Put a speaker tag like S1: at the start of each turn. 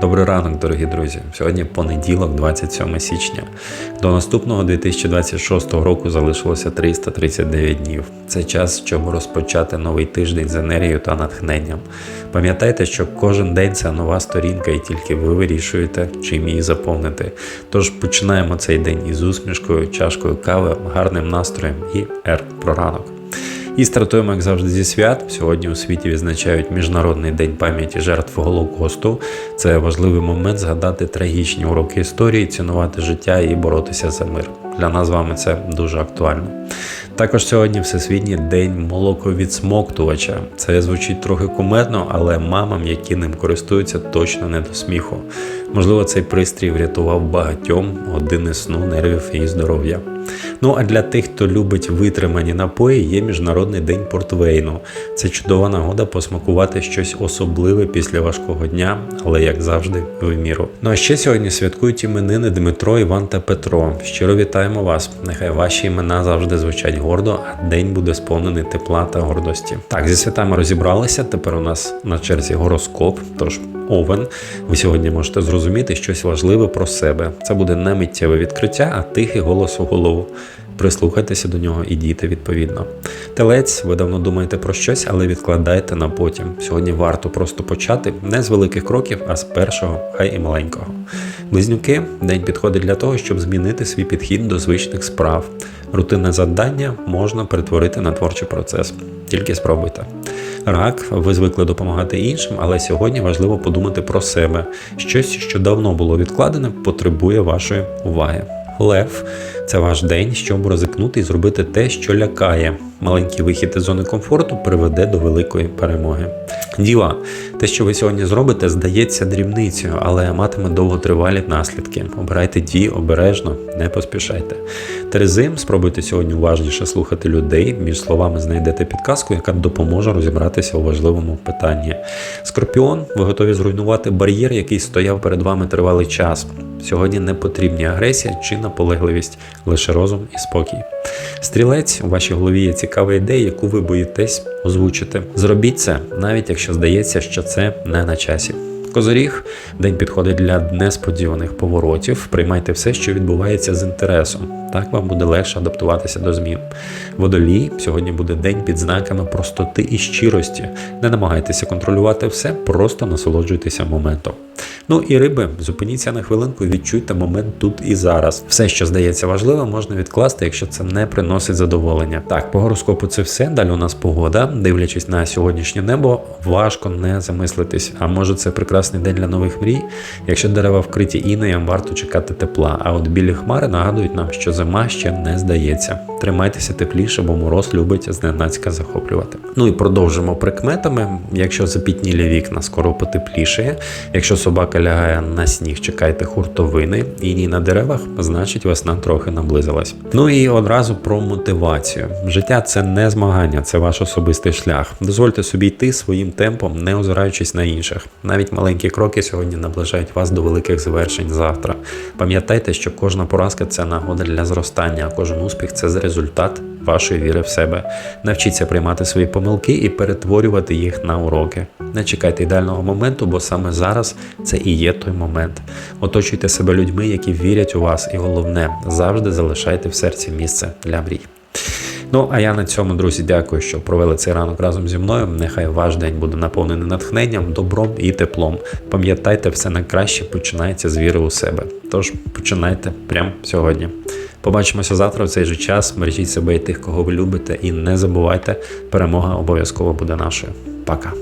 S1: Добрий ранок, дорогі друзі. Сьогодні понеділок, 27 січня. До наступного 2026 року залишилося 339 днів. Це час, щоб розпочати новий тиждень з енергією та натхненням. Пам'ятайте, що кожен день це нова сторінка, і тільки ви вирішуєте, чим її заповнити. Тож починаємо цей день із усмішкою, чашкою кави, гарним настроєм і ер про ранок. І стартуємо, як завжди, зі свят. Сьогодні у світі відзначають Міжнародний день пам'яті жертв Голокосту. Це важливий момент згадати трагічні уроки історії, цінувати життя і боротися за мир. Для нас з вами це дуже актуально. Також сьогодні Всесвітній день молоковідсмоктувача. Це звучить трохи кумедно, але мамам, які ним користуються, точно не до сміху. Можливо, цей пристрій врятував багатьом години сну, нервів і здоров'я. Ну а для тих, хто любить витримані напої, є Міжнародний день портвейну. Це чудова нагода посмакувати щось особливе після важкого дня, але як завжди, в міру. Ну а ще сьогодні святкують іменини Дмитро, Іван та Петро. Щиро вітаємо вас! Нехай ваші імена завжди звучать гордо, а день буде сповнений тепла та гордості. Так, зі святами розібралися. Тепер у нас на черзі гороскоп. Тож Овен, ви сьогодні можете зрозуміти щось важливе про себе. Це буде не миттєве відкриття, а тихий голос у голову. Прислухайтеся до нього і дійте відповідно. Телець, ви давно думаєте про щось, але відкладайте на потім. Сьогодні варто просто почати не з великих кроків, а з першого, хай і маленького. Близнюки, день підходить для того, щоб змінити свій підхід до звичних справ. Рутинне завдання можна перетворити на творчий процес. Тільки спробуйте. Рак, ви звикли допомагати іншим, але сьогодні важливо подумати про себе. Щось, що давно було відкладене, потребує вашої уваги. Лев це ваш день, щоб ризикнути і зробити те, що лякає. Маленький вихід із зони комфорту приведе до великої перемоги. Діва, те, що ви сьогодні зробите, здається дрібницею, але матиме довготривалі наслідки. Обирайте дії обережно, не поспішайте. Терези, спробуйте сьогодні уважніше слухати людей. Між словами знайдете підказку, яка допоможе розібратися у важливому питанні. Скорпіон, ви готові зруйнувати бар'єр, який стояв перед вами тривалий час. Сьогодні не потрібні агресія чи наполегливість, лише розум і спокій. Стрілець, у вашій голові є цікава ідея, яку ви боїтесь озвучити. Зробіть це, навіть якщо здається, що це не на часі. Козоріг, день підходить для несподіваних поворотів. Приймайте все, що відбувається з інтересом. Так вам буде легше адаптуватися до змін. Водолій сьогодні буде день під знаками простоти і щирості. Не намагайтеся контролювати все, просто насолоджуйтеся моментом. Ну і риби, зупиніться на хвилинку, відчуйте момент тут і зараз. Все, що здається важливим, можна відкласти, якщо це не приносить задоволення. Так, по гороскопу це все. Далі у нас погода. Дивлячись на сьогоднішнє небо, важко не замислитись. А може це прекрасний день для нових мрій. Якщо дерева вкриті інеєм, варто чекати тепла. А от білі хмари нагадують нам, що зима ще не здається. Тримайтеся тепліше, бо мороз любить зненацька захоплювати. Ну і продовжимо прикметами. Якщо запітнілі вікна, скоро потеплішає. Якщо собака лягає на сніг, чекайте хуртовини, і ні на деревах, значить весна трохи наблизилась. Ну і одразу про мотивацію. Життя це не змагання, це ваш особистий шлях. Дозвольте собі йти своїм темпом, не озираючись на інших. Навіть маленькі кроки сьогодні наближають вас до великих звершень завтра. Пам'ятайте, що кожна поразка це нагода для зростання, а кожен успіх це результат вашої віри в себе. Навчіться приймати свої помилки і перетворювати їх на уроки. Не чекайте ідеального моменту, бо саме зараз це і є той момент. Оточуйте себе людьми, які вірять у вас, і головне, завжди залишайте в серці місце для мрій. Ну, а я на цьому, друзі, дякую, що провели цей ранок разом зі мною. Нехай ваш день буде наповнений натхненням, добром і теплом. Пам'ятайте, все найкраще починається з віри у себе. Тож починайте прямо сьогодні. Побачимося завтра в цей же час. Бережіть себе і тих, кого ви любите, і не забувайте, перемога обов'язково буде нашою. Пока.